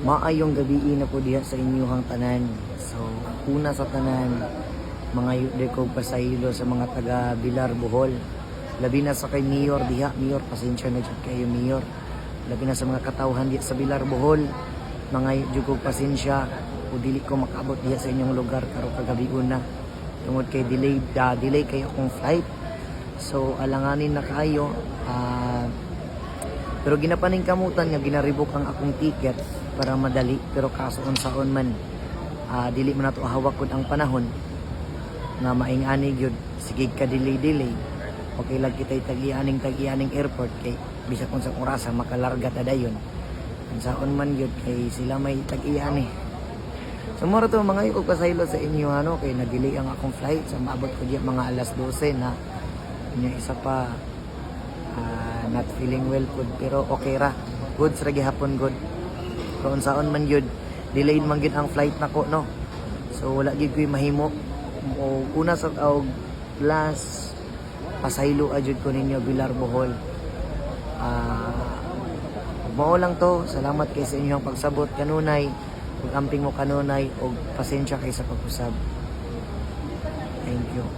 Maayong gabi na po diha sa inyong tanan. So, una sa tanan, mga yude ko pasaylo sa mga taga Bilar, Bohol. Labi na sa kay Mayor diha, Mayor, pasensya na dyan kayo Mayor. Labi na sa mga katawhan diha sa Bilar, Bohol. Mga yude ko pasensya, o dili ko makabot diha sa inyong lugar karo kagabi una. Tungod kay delay, da, delay kay akong flight. So, alanganin na kayo. Ah, pero ginapaning kamutan nga ginaribok ang akong ticket para madali. Pero kaso unsaon man ah, dili man nato hawak kun ang panahon nga maingani gyud sige ka delay delay okay lang kitay tagianing tagianing airport kay bisag unsang orasa makalarga ta dayon. Unsaon man gyud kay sila may tagiani. So moro to mga yung pasaylo sa inyo ano kay nag-delay ang akong flight. Sa maabot ko diya mga alas 12 na nya isa pa ah, not feeling well good pero okay ra. Good sa gihapon good. Pero unsaon man yun delayed man gyud ang flight nako no? So wala gyud ko'y mahimo. O una sa og last pasaylo ajud ko ninyo Bilar Bohol. Ah mao lang to. Salamat kay sa inyong pagsabot kanunay. Ug amping mo kanunay og pasensya kay sa pag-usab. Thank you